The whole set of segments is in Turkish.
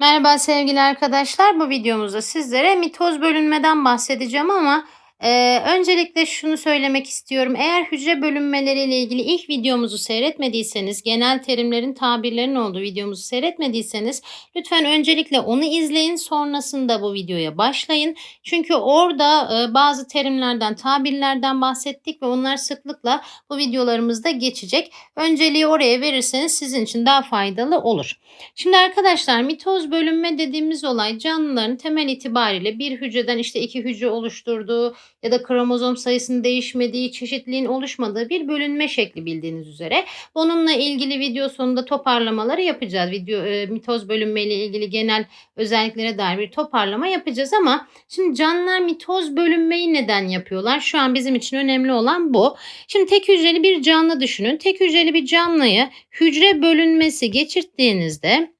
Merhaba sevgili arkadaşlar. Bu videomuzda sizlere mitoz bölünmeden bahsedeceğim ama e, öncelikle şunu söylemek istiyorum. Eğer hücre bölünmeleriyle ilgili ilk videomuzu seyretmediyseniz, genel terimlerin, tabirlerin olduğu videomuzu seyretmediyseniz lütfen öncelikle onu izleyin. Sonrasında bu videoya başlayın. Çünkü orada e, bazı terimlerden, tabirlerden bahsettik ve onlar sıklıkla bu videolarımızda geçecek. Önceliği oraya verirseniz sizin için daha faydalı olur. Şimdi arkadaşlar mitoz bölünme dediğimiz olay canlıların temel itibariyle bir hücreden işte iki hücre oluşturduğu ya da kromozom sayısının değişmediği, çeşitliliğin oluşmadığı bir bölünme şekli bildiğiniz üzere. Bununla ilgili video sonunda toparlamaları yapacağız. Video e, mitoz bölünme ile ilgili genel özelliklere dair bir toparlama yapacağız ama şimdi canlılar mitoz bölünmeyi neden yapıyorlar? Şu an bizim için önemli olan bu. Şimdi tek hücreli bir canlı düşünün. Tek hücreli bir canlıyı hücre bölünmesi geçirttiğinizde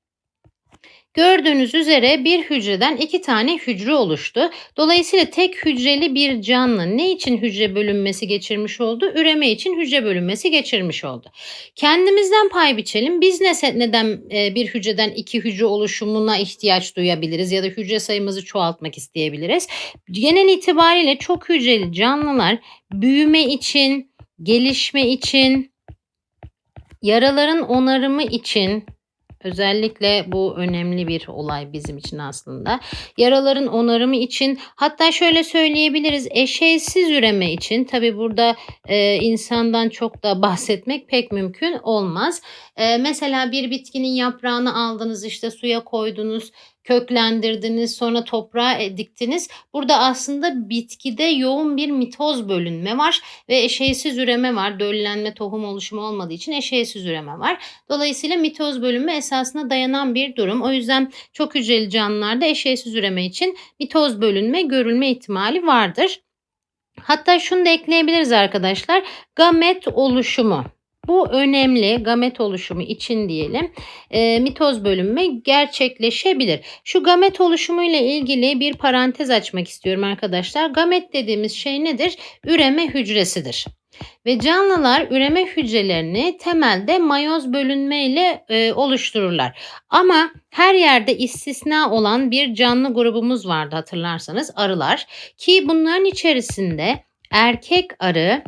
Gördüğünüz üzere bir hücreden iki tane hücre oluştu. Dolayısıyla tek hücreli bir canlı ne için hücre bölünmesi geçirmiş oldu? Üreme için hücre bölünmesi geçirmiş oldu. Kendimizden pay biçelim. Biz ne, neden e, bir hücreden iki hücre oluşumuna ihtiyaç duyabiliriz ya da hücre sayımızı çoğaltmak isteyebiliriz? Genel itibariyle çok hücreli canlılar büyüme için, gelişme için, yaraların onarımı için, Özellikle bu önemli bir olay bizim için aslında. Yaraların onarımı için hatta şöyle söyleyebiliriz eşeysiz üreme için tabi burada e, insandan çok da bahsetmek pek mümkün olmaz. E, mesela bir bitkinin yaprağını aldınız işte suya koydunuz köklendirdiniz, sonra toprağa e, diktiniz. Burada aslında bitkide yoğun bir mitoz bölünme var ve eşeysiz üreme var. Döllenme, tohum oluşumu olmadığı için eşeysiz üreme var. Dolayısıyla mitoz bölünme esasına dayanan bir durum. O yüzden çok hücreli canlılarda eşeysiz üreme için mitoz bölünme görülme ihtimali vardır. Hatta şunu da ekleyebiliriz arkadaşlar. Gamet oluşumu. Bu önemli gamet oluşumu için diyelim e, mitoz bölünme gerçekleşebilir. Şu gamet oluşumu ile ilgili bir parantez açmak istiyorum arkadaşlar. Gamet dediğimiz şey nedir? Üreme hücresidir. Ve canlılar üreme hücrelerini temelde mayoz bölünme ile e, oluştururlar. Ama her yerde istisna olan bir canlı grubumuz vardı hatırlarsanız arılar. Ki bunların içerisinde erkek arı,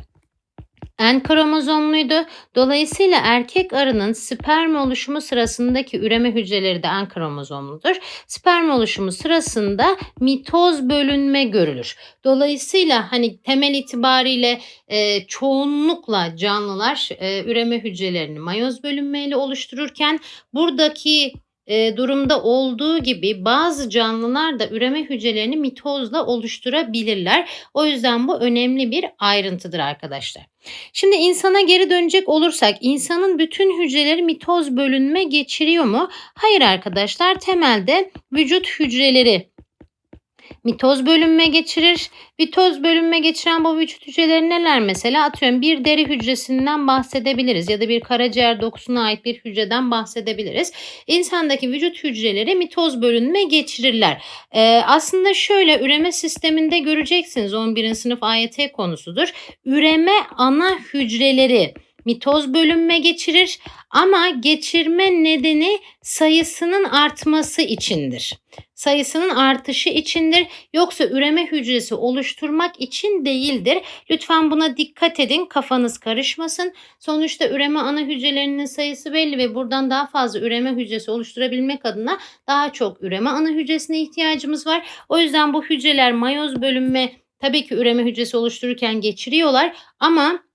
N kromozomluydu. Dolayısıyla erkek arının sperm oluşumu sırasındaki üreme hücreleri de N kromozomludur. Sperm oluşumu sırasında mitoz bölünme görülür. Dolayısıyla hani temel itibariyle e, çoğunlukla canlılar e, üreme hücrelerini mayoz bölünmeyle oluştururken buradaki e, durumda olduğu gibi bazı canlılar da üreme hücrelerini mitozla oluşturabilirler. O yüzden bu önemli bir ayrıntıdır arkadaşlar. Şimdi insana geri dönecek olursak insanın bütün hücreleri mitoz bölünme geçiriyor mu? Hayır arkadaşlar temelde vücut hücreleri mitoz bölünme geçirir. Mitoz bölünme geçiren bu vücut hücreleri neler mesela? Atıyorum bir deri hücresinden bahsedebiliriz ya da bir karaciğer dokusuna ait bir hücreden bahsedebiliriz. İnsandaki vücut hücreleri mitoz bölünme geçirirler. Ee, aslında şöyle üreme sisteminde göreceksiniz 11. sınıf AYT konusudur. Üreme ana hücreleri mitoz bölünme geçirir ama geçirme nedeni sayısının artması içindir. Sayısının artışı içindir yoksa üreme hücresi oluşturmak için değildir. Lütfen buna dikkat edin kafanız karışmasın. Sonuçta üreme ana hücrelerinin sayısı belli ve buradan daha fazla üreme hücresi oluşturabilmek adına daha çok üreme ana hücresine ihtiyacımız var. O yüzden bu hücreler mayoz bölünme tabii ki üreme hücresi oluştururken geçiriyorlar ama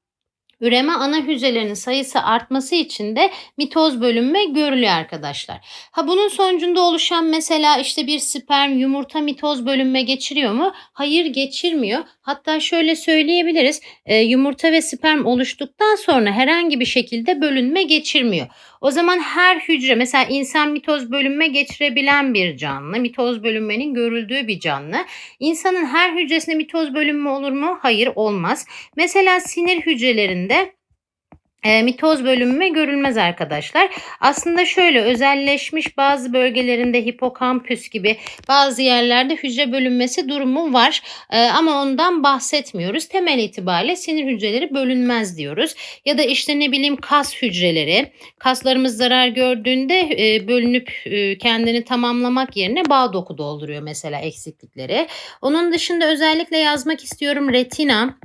Üreme ana hücrelerinin sayısı artması için de mitoz bölünme görülüyor arkadaşlar. Ha bunun sonucunda oluşan mesela işte bir sperm yumurta mitoz bölünme geçiriyor mu? Hayır geçirmiyor. Hatta şöyle söyleyebiliriz. E, yumurta ve sperm oluştuktan sonra herhangi bir şekilde bölünme geçirmiyor. O zaman her hücre mesela insan mitoz bölünme geçirebilen bir canlı, mitoz bölünmenin görüldüğü bir canlı. İnsanın her hücresinde mitoz bölünme olur mu? Hayır olmaz. Mesela sinir hücrelerinde e, mitoz bölünme görülmez arkadaşlar. Aslında şöyle özelleşmiş bazı bölgelerinde hipokampüs gibi bazı yerlerde hücre bölünmesi durumu var. E, ama ondan bahsetmiyoruz. Temel itibariyle sinir hücreleri bölünmez diyoruz. Ya da işte ne bileyim kas hücreleri. Kaslarımız zarar gördüğünde e, bölünüp e, kendini tamamlamak yerine bağ doku dolduruyor mesela eksiklikleri. Onun dışında özellikle yazmak istiyorum retina.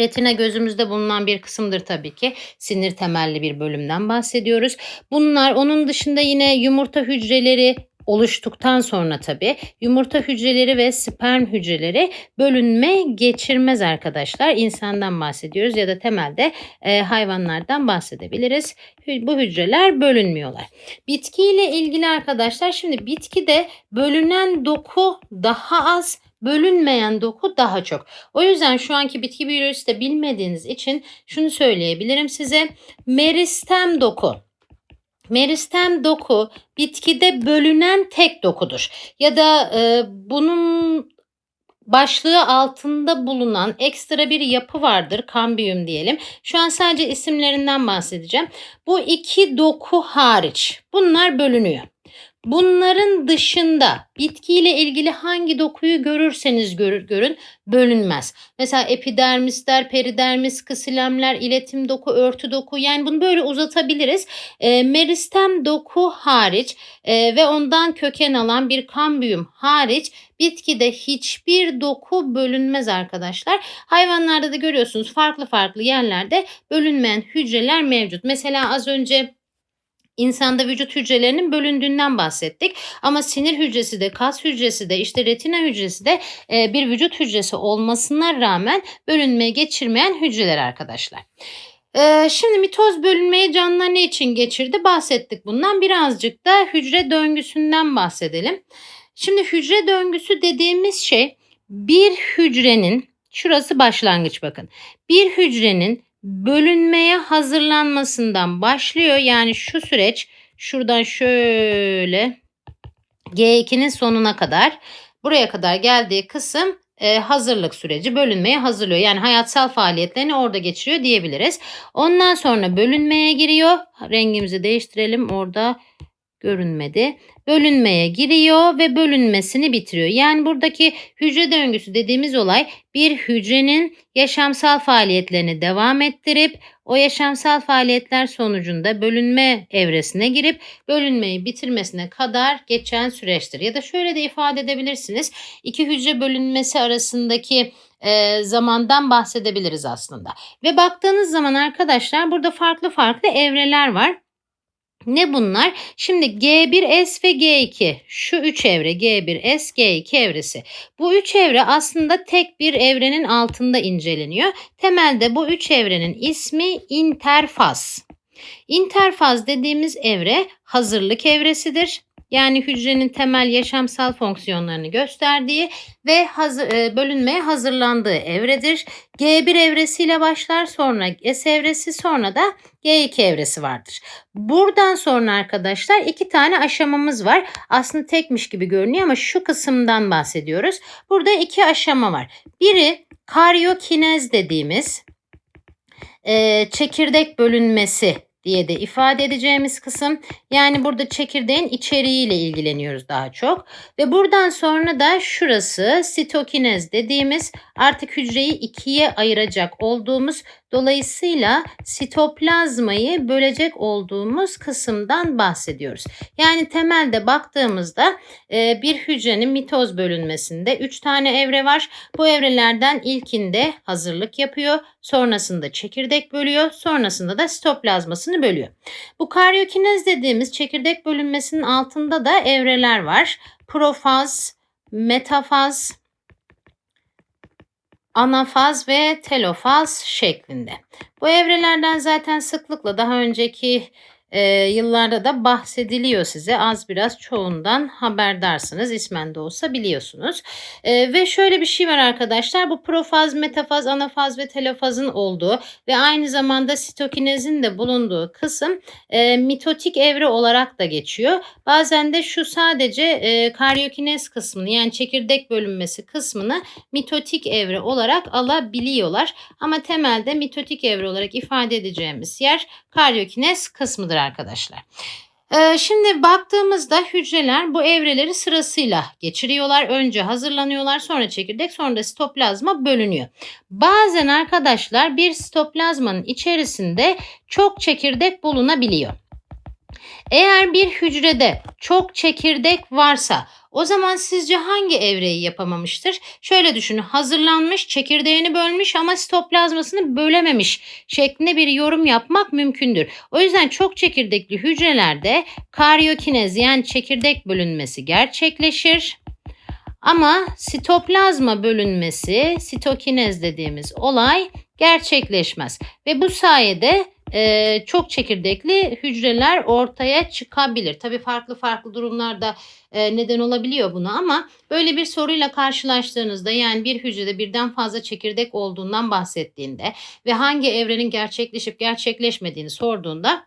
Retina gözümüzde bulunan bir kısımdır tabii ki. Sinir temelli bir bölümden bahsediyoruz. Bunlar onun dışında yine yumurta hücreleri oluştuktan sonra tabii yumurta hücreleri ve sperm hücreleri bölünme geçirmez arkadaşlar. İnsandan bahsediyoruz ya da temelde e, hayvanlardan bahsedebiliriz. Bu hücreler bölünmüyorlar. Bitki ile ilgili arkadaşlar şimdi bitkide bölünen doku daha az bölünmeyen doku daha çok. O yüzden şu anki bitki biyolojisi de bilmediğiniz için şunu söyleyebilirim size. Meristem doku. Meristem doku bitkide bölünen tek dokudur. Ya da e, bunun başlığı altında bulunan ekstra bir yapı vardır. Kambiyum diyelim. Şu an sadece isimlerinden bahsedeceğim. Bu iki doku hariç bunlar bölünüyor. Bunların dışında bitkiyle ilgili hangi dokuyu görürseniz görür, görün bölünmez. Mesela epidermisler, peridermis, kısilemler, iletim doku, örtü doku yani bunu böyle uzatabiliriz. E, meristem doku hariç e, ve ondan köken alan bir kambiyum hariç bitkide hiçbir doku bölünmez arkadaşlar. Hayvanlarda da görüyorsunuz farklı farklı yerlerde bölünmeyen hücreler mevcut. Mesela az önce İnsanda vücut hücrelerinin bölündüğünden bahsettik. Ama sinir hücresi de, kas hücresi de, işte retina hücresi de e, bir vücut hücresi olmasına rağmen bölünmeye geçirmeyen hücreler arkadaşlar. E, şimdi mitoz bölünmeyi canlılar ne için geçirdi? Bahsettik bundan. Birazcık da hücre döngüsünden bahsedelim. Şimdi hücre döngüsü dediğimiz şey bir hücrenin, şurası başlangıç bakın. Bir hücrenin bölünmeye hazırlanmasından başlıyor. Yani şu süreç şuradan şöyle G2'nin sonuna kadar buraya kadar geldiği kısım e, hazırlık süreci bölünmeye hazırlıyor. Yani hayatsal faaliyetlerini orada geçiriyor diyebiliriz. Ondan sonra bölünmeye giriyor. Rengimizi değiştirelim. Orada görünmedi. Bölünmeye giriyor ve bölünmesini bitiriyor. Yani buradaki hücre döngüsü dediğimiz olay bir hücrenin yaşamsal faaliyetlerini devam ettirip o yaşamsal faaliyetler sonucunda bölünme evresine girip bölünmeyi bitirmesine kadar geçen süreçtir. Ya da şöyle de ifade edebilirsiniz. İki hücre bölünmesi arasındaki e, zamandan bahsedebiliriz aslında. Ve baktığınız zaman arkadaşlar burada farklı farklı evreler var. Ne bunlar? Şimdi G1S ve G2 şu üç evre G1S G2 evresi. Bu üç evre aslında tek bir evrenin altında inceleniyor. Temelde bu üç evrenin ismi interfaz. İnterfaz dediğimiz evre hazırlık evresidir. Yani hücrenin temel yaşamsal fonksiyonlarını gösterdiği ve hazır, e, bölünmeye hazırlandığı evredir. G1 evresiyle başlar sonra S evresi sonra da G2 evresi vardır. Buradan sonra arkadaşlar iki tane aşamamız var. Aslında tekmiş gibi görünüyor ama şu kısımdan bahsediyoruz. Burada iki aşama var. Biri karyokinez dediğimiz e, çekirdek bölünmesi diye de ifade edeceğimiz kısım. Yani burada çekirdeğin içeriğiyle ilgileniyoruz daha çok. Ve buradan sonra da şurası sitokinez dediğimiz artık hücreyi ikiye ayıracak olduğumuz Dolayısıyla sitoplazmayı bölecek olduğumuz kısımdan bahsediyoruz. Yani temelde baktığımızda e, bir hücrenin mitoz bölünmesinde 3 tane evre var. Bu evrelerden ilkinde hazırlık yapıyor, sonrasında çekirdek bölüyor, sonrasında da sitoplazmasını bölüyor. Bu karyokinez dediğimiz çekirdek bölünmesinin altında da evreler var. Profaz, metafaz, anafaz ve telofaz şeklinde. Bu evrelerden zaten sıklıkla daha önceki e, yıllarda da bahsediliyor size. Az biraz çoğundan haberdarsınız. İsmen de olsa biliyorsunuz. E, ve şöyle bir şey var arkadaşlar. Bu profaz, metafaz, anafaz ve telofazın olduğu ve aynı zamanda sitokinezin de bulunduğu kısım e, mitotik evre olarak da geçiyor. Bazen de şu sadece e, karyokinez kısmını yani çekirdek bölünmesi kısmını mitotik evre olarak alabiliyorlar. Ama temelde mitotik evre olarak ifade edeceğimiz yer karyokinez kısmıdır arkadaşlar. Ee, şimdi baktığımızda hücreler bu evreleri sırasıyla geçiriyorlar. Önce hazırlanıyorlar, sonra çekirdek, sonra da sitoplazma bölünüyor. Bazen arkadaşlar bir sitoplazmanın içerisinde çok çekirdek bulunabiliyor. Eğer bir hücrede çok çekirdek varsa o zaman sizce hangi evreyi yapamamıştır? Şöyle düşünün hazırlanmış çekirdeğini bölmüş ama sitoplazmasını bölememiş şeklinde bir yorum yapmak mümkündür. O yüzden çok çekirdekli hücrelerde karyokinez yani çekirdek bölünmesi gerçekleşir. Ama sitoplazma bölünmesi, sitokinez dediğimiz olay gerçekleşmez. Ve bu sayede e, çok çekirdekli hücreler ortaya çıkabilir. Tabii farklı farklı durumlarda e, neden olabiliyor buna ama böyle bir soruyla karşılaştığınızda yani bir hücrede birden fazla çekirdek olduğundan bahsettiğinde ve hangi evrenin gerçekleşip gerçekleşmediğini sorduğunda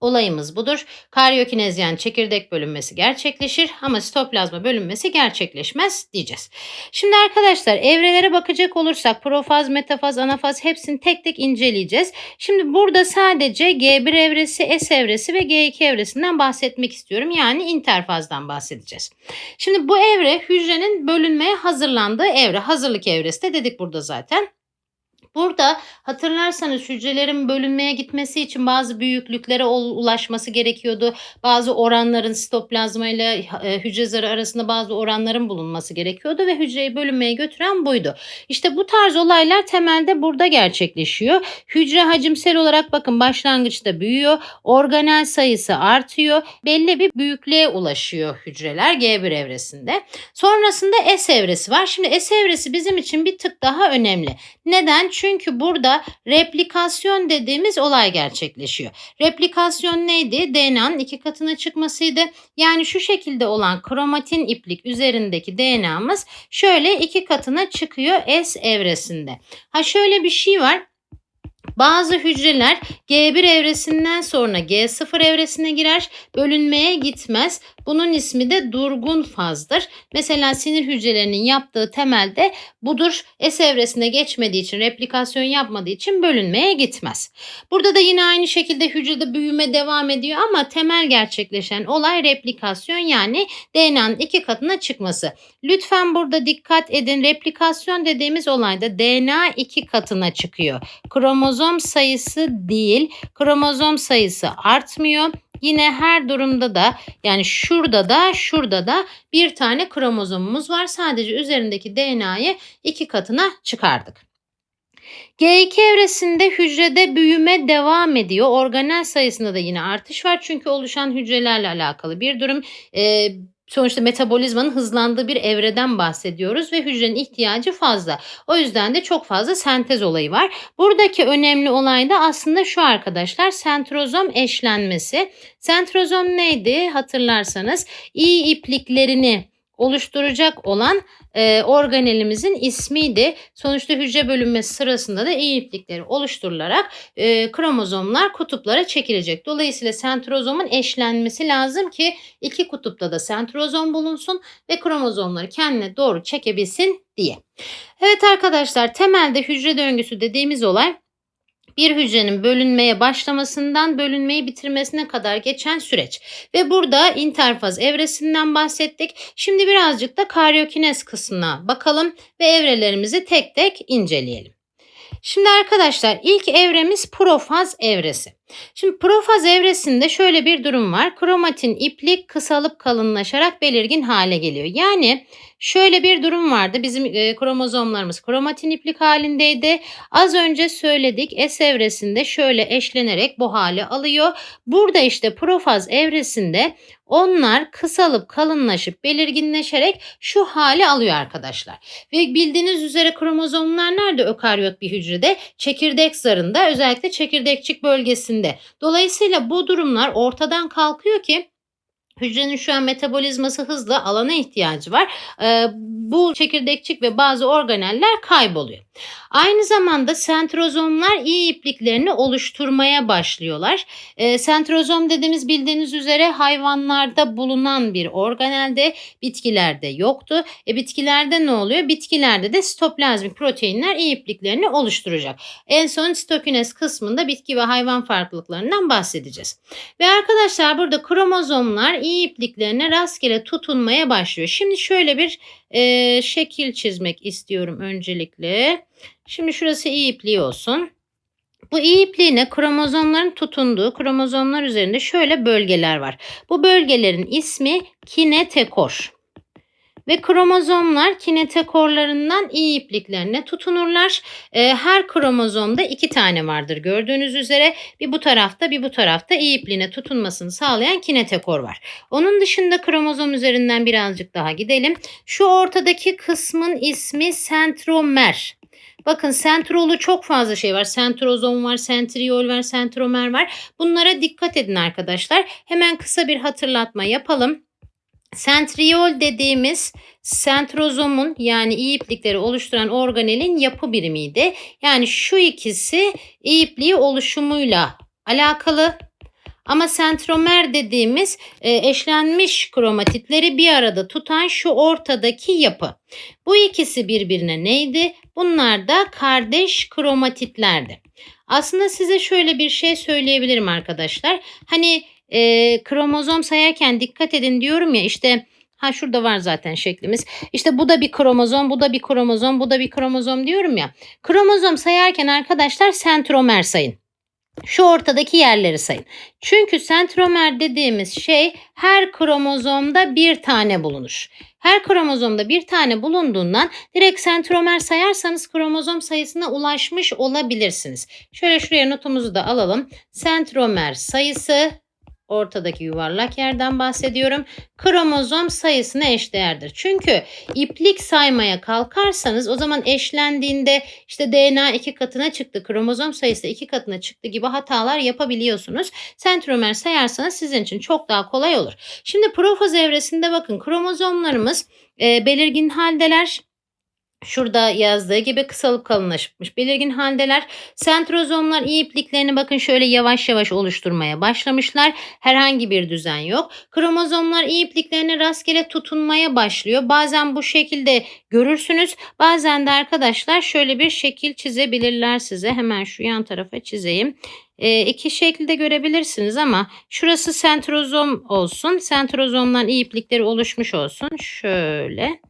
Olayımız budur. Karyokinez yani çekirdek bölünmesi gerçekleşir ama sitoplazma bölünmesi gerçekleşmez diyeceğiz. Şimdi arkadaşlar evrelere bakacak olursak profaz, metafaz, anafaz hepsini tek tek inceleyeceğiz. Şimdi burada sadece G1 evresi, S evresi ve G2 evresinden bahsetmek istiyorum. Yani interfazdan bahsedeceğiz. Şimdi bu evre hücrenin bölünmeye hazırlandığı evre. Hazırlık evresi de dedik burada zaten. Burada hatırlarsanız hücrelerin bölünmeye gitmesi için bazı büyüklüklere ulaşması gerekiyordu. Bazı oranların sitoplazma ile hücre zarı arasında bazı oranların bulunması gerekiyordu ve hücreyi bölünmeye götüren buydu. İşte bu tarz olaylar temelde burada gerçekleşiyor. Hücre hacimsel olarak bakın başlangıçta büyüyor. Organel sayısı artıyor. Belli bir büyüklüğe ulaşıyor hücreler G1 evresinde. Sonrasında S evresi var. Şimdi S evresi bizim için bir tık daha önemli. Neden? Çünkü burada replikasyon dediğimiz olay gerçekleşiyor. Replikasyon neydi? DNA'nın iki katına çıkmasıydı. Yani şu şekilde olan kromatin iplik üzerindeki DNA'mız şöyle iki katına çıkıyor S evresinde. Ha şöyle bir şey var. Bazı hücreler G1 evresinden sonra G0 evresine girer, bölünmeye gitmez. Bunun ismi de durgun fazdır. Mesela sinir hücrelerinin yaptığı temelde budur. S evresine geçmediği için, replikasyon yapmadığı için bölünmeye gitmez. Burada da yine aynı şekilde hücrede büyüme devam ediyor ama temel gerçekleşen olay replikasyon yani DNA'nın iki katına çıkması. Lütfen burada dikkat edin. Replikasyon dediğimiz olayda DNA iki katına çıkıyor. Kromozom sayısı değil, kromozom sayısı artmıyor. Yine her durumda da yani şurada da şurada da bir tane kromozomumuz var. Sadece üzerindeki DNA'yı iki katına çıkardık. G2 evresinde hücrede büyüme devam ediyor. Organel sayısında da yine artış var. Çünkü oluşan hücrelerle alakalı bir durum. Ee, sonuçta metabolizmanın hızlandığı bir evreden bahsediyoruz ve hücrenin ihtiyacı fazla. O yüzden de çok fazla sentez olayı var. Buradaki önemli olay da aslında şu arkadaşlar sentrozom eşlenmesi. Sentrozom neydi hatırlarsanız iyi ipliklerini oluşturacak olan e, organelimizin ismiydi. Sonuçta hücre bölünmesi sırasında da iplikleri oluşturularak e, kromozomlar kutuplara çekilecek. Dolayısıyla sentrozomun eşlenmesi lazım ki iki kutupta da sentrozom bulunsun ve kromozomları kendine doğru çekebilsin diye. Evet arkadaşlar temelde hücre döngüsü dediğimiz olay bir hücrenin bölünmeye başlamasından bölünmeyi bitirmesine kadar geçen süreç. Ve burada interfaz evresinden bahsettik. Şimdi birazcık da karyokinez kısmına bakalım ve evrelerimizi tek tek inceleyelim. Şimdi arkadaşlar ilk evremiz profaz evresi. Şimdi profaz evresinde şöyle bir durum var. Kromatin iplik kısalıp kalınlaşarak belirgin hale geliyor. Yani şöyle bir durum vardı. Bizim e, kromozomlarımız kromatin iplik halindeydi. Az önce söyledik S evresinde şöyle eşlenerek bu hale alıyor. Burada işte profaz evresinde onlar kısalıp kalınlaşıp belirginleşerek şu hali alıyor arkadaşlar. Ve bildiğiniz üzere kromozomlar nerede ökaryot bir hücrede? Çekirdek zarında özellikle çekirdekçik bölgesinde içinde. Dolayısıyla bu durumlar ortadan kalkıyor ki Hücrenin şu an metabolizması hızlı, alana ihtiyacı var. Ee, bu çekirdekçik ve bazı organeller kayboluyor. Aynı zamanda sentrozomlar iyi ipliklerini oluşturmaya başlıyorlar. Ee, sentrozom dediğimiz bildiğiniz üzere hayvanlarda bulunan bir organelde, bitkilerde yoktu. E, bitkilerde ne oluyor? Bitkilerde de sitoplazmik proteinler iyi ipliklerini oluşturacak. En son sitokinez kısmında bitki ve hayvan farklılıklarından bahsedeceğiz. Ve arkadaşlar burada kromozomlar iyi ipliklerine rastgele tutunmaya başlıyor. Şimdi şöyle bir e, şekil çizmek istiyorum öncelikle. Şimdi şurası iyi ipliği olsun. Bu iyi ipliğine kromozomların tutunduğu kromozomlar üzerinde şöyle bölgeler var. Bu bölgelerin ismi kinetekor. Ve kromozomlar kinetekorlarından iyi ipliklerine tutunurlar. Ee, her kromozomda iki tane vardır gördüğünüz üzere. Bir bu tarafta bir bu tarafta iyi ipliğine tutunmasını sağlayan kinetekor var. Onun dışında kromozom üzerinden birazcık daha gidelim. Şu ortadaki kısmın ismi sentromer. Bakın sentrolu çok fazla şey var. Sentrozom var, sentriol var, sentromer var. Bunlara dikkat edin arkadaşlar. Hemen kısa bir hatırlatma yapalım. Sentriol dediğimiz sentrozomun yani iyi iplikleri oluşturan organelin yapı birimiydi. Yani şu ikisi iyi ipliği oluşumuyla alakalı. Ama sentromer dediğimiz e, eşlenmiş kromatitleri bir arada tutan şu ortadaki yapı. Bu ikisi birbirine neydi? Bunlar da kardeş kromatitlerdi. Aslında size şöyle bir şey söyleyebilirim arkadaşlar. Hani e, kromozom sayarken dikkat edin diyorum ya işte ha şurada var zaten şeklimiz. İşte bu da bir kromozom, bu da bir kromozom, bu da bir kromozom diyorum ya. Kromozom sayarken arkadaşlar sentromer sayın. Şu ortadaki yerleri sayın. Çünkü sentromer dediğimiz şey her kromozomda bir tane bulunur. Her kromozomda bir tane bulunduğundan direkt sentromer sayarsanız kromozom sayısına ulaşmış olabilirsiniz. Şöyle şuraya notumuzu da alalım. Sentromer sayısı ortadaki yuvarlak yerden bahsediyorum. Kromozom sayısına eşdeğerdir. Çünkü iplik saymaya kalkarsanız o zaman eşlendiğinde işte DNA iki katına çıktı, kromozom sayısı iki katına çıktı gibi hatalar yapabiliyorsunuz. Sentromer sayarsanız sizin için çok daha kolay olur. Şimdi profoz evresinde bakın kromozomlarımız e, belirgin haldeler Şurada yazdığı gibi kısalıp kalınlaşmış belirgin haldeler. Sentrozomlar iyi ipliklerini bakın şöyle yavaş yavaş oluşturmaya başlamışlar. Herhangi bir düzen yok. Kromozomlar iyi ipliklerine rastgele tutunmaya başlıyor. Bazen bu şekilde görürsünüz. Bazen de arkadaşlar şöyle bir şekil çizebilirler size. Hemen şu yan tarafa çizeyim. E, iki şekilde görebilirsiniz ama şurası sentrozom olsun. Sentrozomdan iyi iplikleri oluşmuş olsun. Şöyle.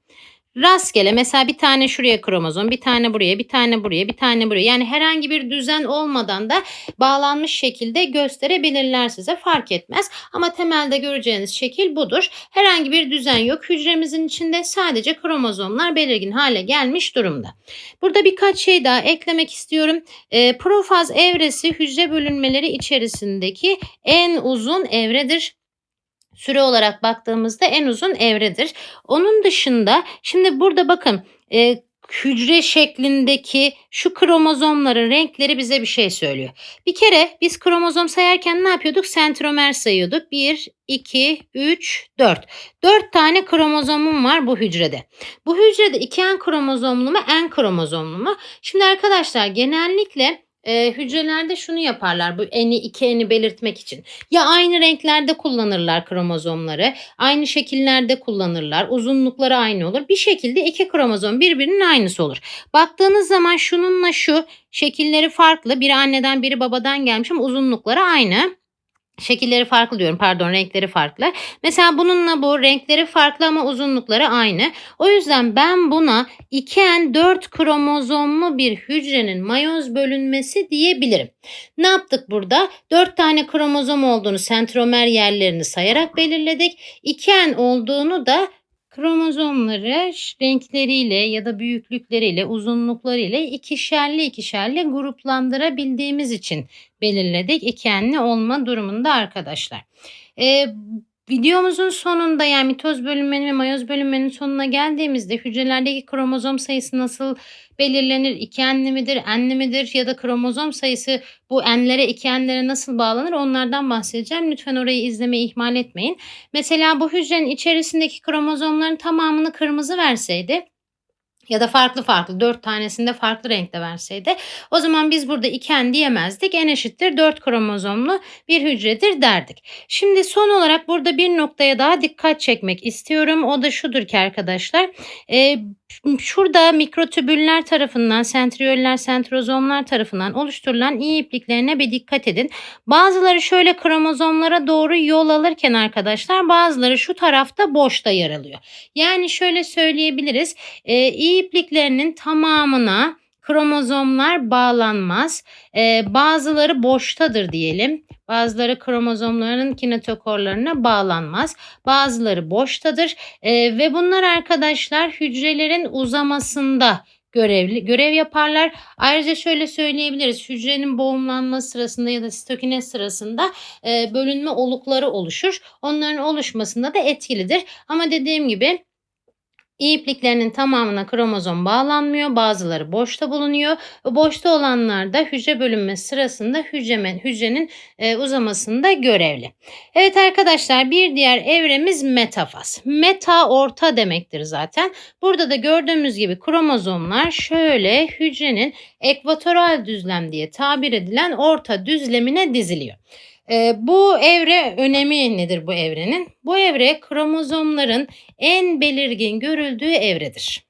Rastgele mesela bir tane şuraya kromozom, bir tane buraya, bir tane buraya, bir tane buraya. Yani herhangi bir düzen olmadan da bağlanmış şekilde gösterebilirler size fark etmez. Ama temelde göreceğiniz şekil budur. Herhangi bir düzen yok. Hücremizin içinde sadece kromozomlar belirgin hale gelmiş durumda. Burada birkaç şey daha eklemek istiyorum. E, profaz evresi hücre bölünmeleri içerisindeki en uzun evredir süre olarak baktığımızda en uzun evredir. Onun dışında şimdi burada bakın e, hücre şeklindeki şu kromozomların renkleri bize bir şey söylüyor. Bir kere biz kromozom sayarken ne yapıyorduk? Sentromer sayıyorduk. 1, 2, 3, 4. 4 tane kromozomum var bu hücrede. Bu hücrede 2N kromozomlu mu, N kromozomlu mu? Şimdi arkadaşlar genellikle e, hücrelerde şunu yaparlar bu eni iki eni belirtmek için. Ya aynı renklerde kullanırlar kromozomları, aynı şekillerde kullanırlar, uzunlukları aynı olur. Bir şekilde iki kromozom birbirinin aynısı olur. Baktığınız zaman şununla şu şekilleri farklı. Biri anneden biri babadan gelmiş ama uzunlukları aynı. Şekilleri farklı diyorum pardon renkleri farklı. Mesela bununla bu renkleri farklı ama uzunlukları aynı. O yüzden ben buna 2N4 kromozomlu bir hücrenin mayoz bölünmesi diyebilirim. Ne yaptık burada? 4 tane kromozom olduğunu sentromer yerlerini sayarak belirledik. 2N olduğunu da kromozomları renkleriyle ya da büyüklükleriyle, uzunluklarıyla ikişerli ikişerli gruplandırabildiğimiz için belirledik. İkenli olma durumunda arkadaşlar. Ee, Videomuzun sonunda yani mitoz bölünmenin ve mayoz bölünmenin sonuna geldiğimizde hücrelerdeki kromozom sayısı nasıl belirlenir? İki enli midir, enli midir ya da kromozom sayısı bu enlere, iki enlere nasıl bağlanır? Onlardan bahsedeceğim. Lütfen orayı izlemeyi ihmal etmeyin. Mesela bu hücrenin içerisindeki kromozomların tamamını kırmızı verseydi ya da farklı farklı dört tanesinde farklı renkte verseydi o zaman biz burada iken diyemezdik. En eşittir 4 kromozomlu bir hücredir derdik. Şimdi son olarak burada bir noktaya daha dikkat çekmek istiyorum. O da şudur ki arkadaşlar. E, şurada mikrotübüller tarafından, sentriyoller, sentrozomlar tarafından oluşturulan iyi ipliklerine bir dikkat edin. Bazıları şöyle kromozomlara doğru yol alırken arkadaşlar bazıları şu tarafta boşta yer alıyor. Yani şöyle söyleyebiliriz. E, iyi ipliklerinin tamamına kromozomlar bağlanmaz. Ee, bazıları boştadır diyelim. Bazıları kromozomların kinetokorlarına bağlanmaz. Bazıları boştadır. Ee, ve bunlar arkadaşlar hücrelerin uzamasında görevli görev yaparlar. Ayrıca şöyle söyleyebiliriz. Hücrenin boğumlanma sırasında ya da sitokinez sırasında e, bölünme olukları oluşur. Onların oluşmasında da etkilidir. Ama dediğim gibi İpliklerinin tamamına kromozom bağlanmıyor. Bazıları boşta bulunuyor. Boşta olanlar da hücre bölünmesi sırasında hücremen, hücrenin e, uzamasında görevli. Evet arkadaşlar bir diğer evremiz metafaz. Meta orta demektir zaten. Burada da gördüğümüz gibi kromozomlar şöyle hücrenin ekvatoral düzlem diye tabir edilen orta düzlemine diziliyor. E, bu evre önemi nedir bu evrenin? Bu evre kromozomların en belirgin görüldüğü evredir.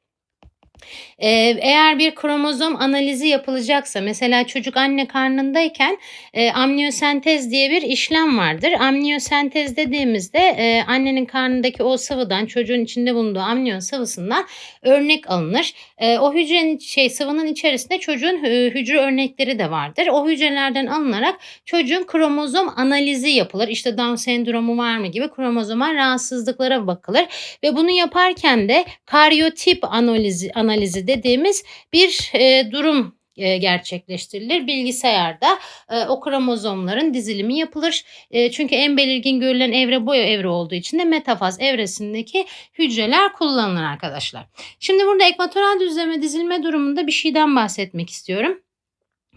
Ee, eğer bir kromozom analizi yapılacaksa mesela çocuk anne karnındayken e, amniyosentez diye bir işlem vardır. Amniyosentez dediğimizde e, annenin karnındaki o sıvıdan çocuğun içinde bulunduğu amniyon sıvısından örnek alınır. E, o hücrenin şey sıvının içerisinde çocuğun hücre örnekleri de vardır. O hücrelerden alınarak çocuğun kromozom analizi yapılır. İşte Down sendromu var mı gibi kromozoma rahatsızlıklara bakılır ve bunu yaparken de karyotip analizi analizi dediğimiz bir e, durum e, gerçekleştirilir. Bilgisayarda e, o kromozomların dizilimi yapılır. E, çünkü en belirgin görülen evre bu evre olduğu için de metafaz evresindeki hücreler kullanılır arkadaşlar. Şimdi burada ekvatoral düzleme dizilme durumunda bir şeyden bahsetmek istiyorum.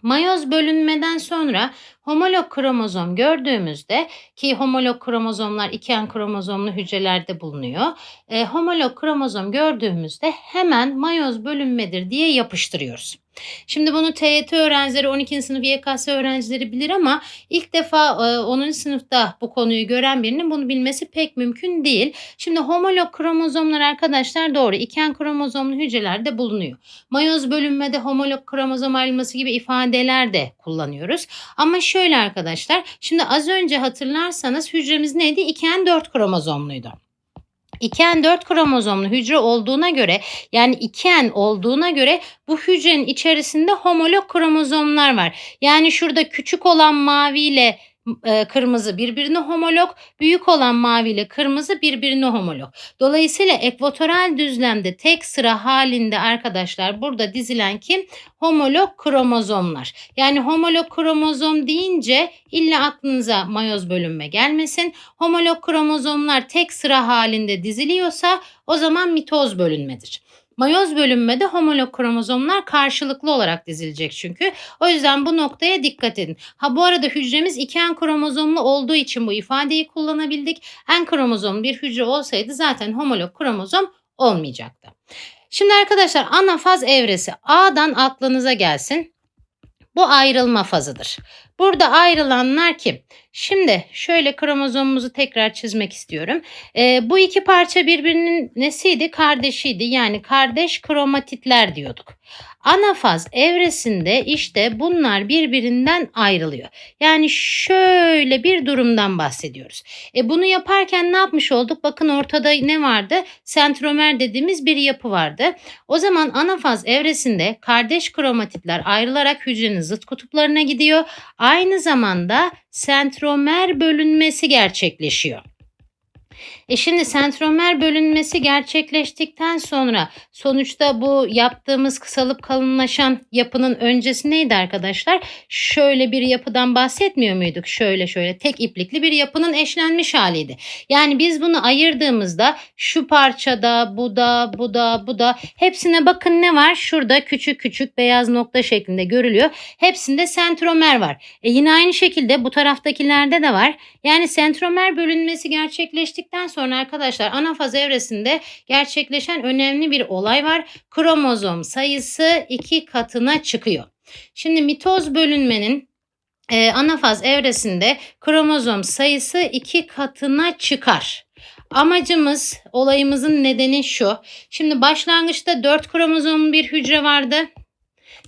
Mayoz bölünmeden sonra homolog kromozom gördüğümüzde ki homolog kromozomlar iken kromozomlu hücrelerde bulunuyor. E, homolog kromozom gördüğümüzde hemen mayoz bölünmedir diye yapıştırıyoruz. Şimdi bunu TYT öğrencileri 12. sınıf YKS öğrencileri bilir ama ilk defa 10. E, sınıfta bu konuyu gören birinin bunu bilmesi pek mümkün değil. Şimdi homolog kromozomlar arkadaşlar doğru iken kromozomlu hücrelerde bulunuyor. Mayoz bölünmede homolog kromozom ayrılması gibi ifadeler de kullanıyoruz. Ama şöyle arkadaşlar şimdi az önce hatırlarsanız hücremiz neydi? İken 4 kromozomluydu. 2N 4 kromozomlu hücre olduğuna göre yani 2N olduğuna göre bu hücrenin içerisinde homolog kromozomlar var. Yani şurada küçük olan maviyle e, kırmızı birbirine homolog, büyük olan mavi ile kırmızı birbirine homolog. Dolayısıyla ekvatoral düzlemde tek sıra halinde arkadaşlar burada dizilen kim? Homolog kromozomlar. Yani homolog kromozom deyince illa aklınıza mayoz bölünme gelmesin. Homolog kromozomlar tek sıra halinde diziliyorsa o zaman mitoz bölünmedir. Mayoz bölünmede homolog kromozomlar karşılıklı olarak dizilecek çünkü. O yüzden bu noktaya dikkat edin. Ha bu arada hücremiz iki en kromozomlu olduğu için bu ifadeyi kullanabildik. En kromozom bir hücre olsaydı zaten homolog kromozom olmayacaktı. Şimdi arkadaşlar anafaz evresi A'dan aklınıza gelsin. Bu ayrılma fazıdır. Burada ayrılanlar kim? Şimdi şöyle kromozomumuzu tekrar çizmek istiyorum. E, bu iki parça birbirinin nesiydi? Kardeşiydi. Yani kardeş kromatitler diyorduk. Anafaz evresinde işte bunlar birbirinden ayrılıyor. Yani şöyle bir durumdan bahsediyoruz. E bunu yaparken ne yapmış olduk? Bakın ortada ne vardı? Sentromer dediğimiz bir yapı vardı. O zaman anafaz evresinde kardeş kromatitler ayrılarak hücrenin zıt kutuplarına gidiyor. Aynı zamanda sentromer bölünmesi gerçekleşiyor. E şimdi sentromer bölünmesi gerçekleştikten sonra sonuçta bu yaptığımız kısalıp kalınlaşan yapının öncesi neydi arkadaşlar? Şöyle bir yapıdan bahsetmiyor muyduk? Şöyle şöyle tek iplikli bir yapının eşlenmiş haliydi. Yani biz bunu ayırdığımızda şu parçada, bu da, bu da, bu da hepsine bakın ne var? Şurada küçük küçük beyaz nokta şeklinde görülüyor. Hepsinde sentromer var. E yine aynı şekilde bu taraftakilerde de var. Yani sentromer bölünmesi gerçekleştikten sonra arkadaşlar anafaz evresinde gerçekleşen önemli bir olay var. Kromozom sayısı iki katına çıkıyor. Şimdi mitoz bölünmenin e, anafaz evresinde kromozom sayısı iki katına çıkar. Amacımız, olayımızın nedeni şu. Şimdi başlangıçta 4 kromozomlu bir hücre vardı.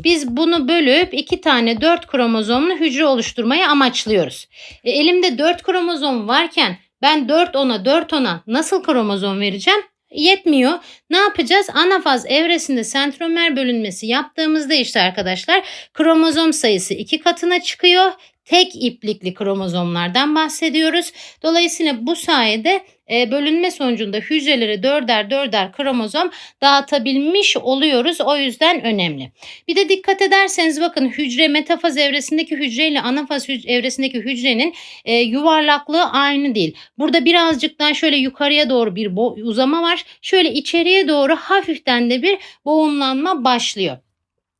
Biz bunu bölüp iki tane 4 kromozomlu hücre oluşturmayı amaçlıyoruz. E, elimde 4 kromozom varken ben 4 ona 4 ona nasıl kromozom vereceğim? Yetmiyor. Ne yapacağız? Anafaz evresinde sentromer bölünmesi yaptığımızda işte arkadaşlar kromozom sayısı iki katına çıkıyor. Tek iplikli kromozomlardan bahsediyoruz. Dolayısıyla bu sayede e, bölünme sonucunda hücrelere dörder dörder kromozom dağıtabilmiş oluyoruz. O yüzden önemli. Bir de dikkat ederseniz bakın hücre metafaz evresindeki hücre ile anafaz evresindeki hücrenin e, yuvarlaklığı aynı değil. Burada birazcık daha şöyle yukarıya doğru bir uzama var. Şöyle içeriye doğru hafiften de bir boğumlanma başlıyor.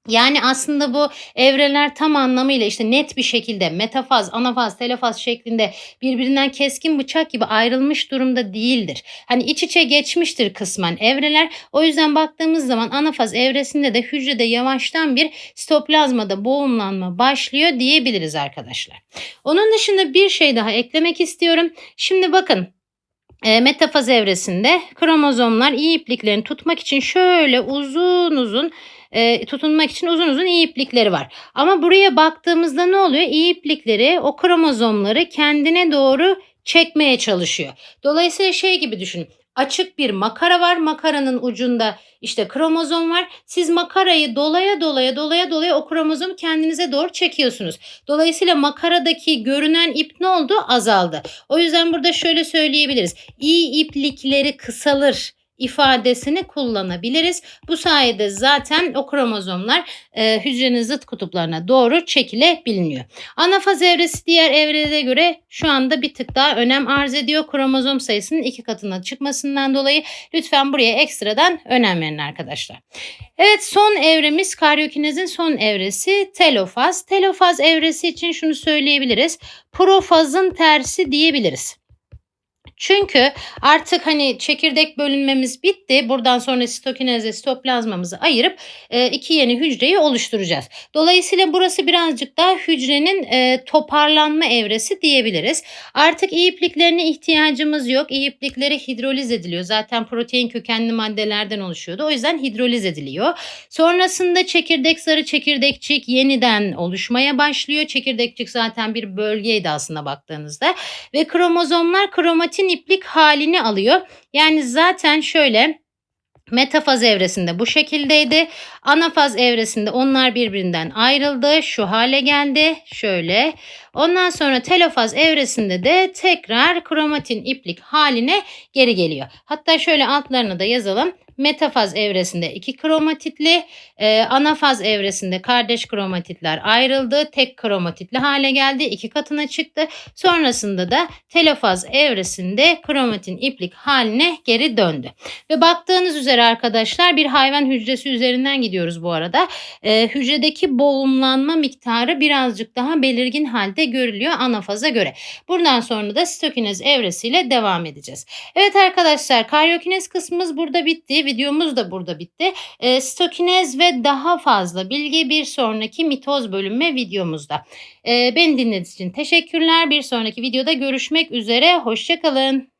Yani aslında bu evreler tam anlamıyla işte net bir şekilde metafaz, anafaz, telefaz şeklinde birbirinden keskin bıçak gibi ayrılmış durumda değildir. Hani iç içe geçmiştir kısmen evreler. O yüzden baktığımız zaman anafaz evresinde de hücrede yavaştan bir sitoplazmada boğumlanma başlıyor diyebiliriz arkadaşlar. Onun dışında bir şey daha eklemek istiyorum. Şimdi bakın e, metafaz evresinde kromozomlar iyi ipliklerini tutmak için şöyle uzun uzun e, tutunmak için uzun uzun iyi iplikleri var. Ama buraya baktığımızda ne oluyor? İyi iplikleri o kromozomları kendine doğru çekmeye çalışıyor. Dolayısıyla şey gibi düşünün. Açık bir makara var. Makaranın ucunda işte kromozom var. Siz makarayı dolaya dolaya dolaya dolaya o kromozomu kendinize doğru çekiyorsunuz. Dolayısıyla makaradaki görünen ip ne oldu? Azaldı. O yüzden burada şöyle söyleyebiliriz. İyi iplikleri kısalır ifadesini kullanabiliriz. Bu sayede zaten o kromozomlar e, hücrenin zıt kutuplarına doğru çekilebiliniyor. Anafaz evresi diğer evrelere göre şu anda bir tık daha önem arz ediyor. Kromozom sayısının iki katına çıkmasından dolayı lütfen buraya ekstradan önem verin arkadaşlar. Evet son evremiz karyokinezin son evresi telofaz. Telofaz evresi için şunu söyleyebiliriz. Profazın tersi diyebiliriz. Çünkü artık hani çekirdek bölünmemiz bitti. Buradan sonra sitokinezle sitoplazmamızı ayırıp e, iki yeni hücreyi oluşturacağız. Dolayısıyla burası birazcık daha hücrenin e, toparlanma evresi diyebiliriz. Artık iyi ipliklerine ihtiyacımız yok. İyi iplikleri hidroliz ediliyor. Zaten protein kökenli maddelerden oluşuyordu. O yüzden hidroliz ediliyor. Sonrasında çekirdek sarı çekirdekçik yeniden oluşmaya başlıyor. Çekirdekçik zaten bir bölgeydi aslında baktığınızda. Ve kromozomlar kromatin iplik halini alıyor. Yani zaten şöyle metafaz evresinde bu şekildeydi. Anafaz evresinde onlar birbirinden ayrıldı. Şu hale geldi. Şöyle. Ondan sonra telofaz evresinde de tekrar kromatin iplik haline geri geliyor. Hatta şöyle altlarını da yazalım. Metafaz evresinde iki kromatitli, e, anafaz evresinde kardeş kromatitler ayrıldı. Tek kromatitli hale geldi. iki katına çıktı. Sonrasında da telofaz evresinde kromatin iplik haline geri döndü. Ve baktığınız üzere arkadaşlar bir hayvan hücresi üzerinden gidiyoruz bu arada. E, hücredeki boğumlanma miktarı birazcık daha belirgin halde görülüyor anafaza göre. Buradan sonra da sitokinez evresiyle devam edeceğiz. Evet arkadaşlar karyokinez kısmımız burada bitti. Videomuz da burada bitti. E, stokinez ve daha fazla bilgi bir sonraki mitoz bölünme videomuzda. E, beni dinlediğiniz için teşekkürler. Bir sonraki videoda görüşmek üzere. Hoşçakalın.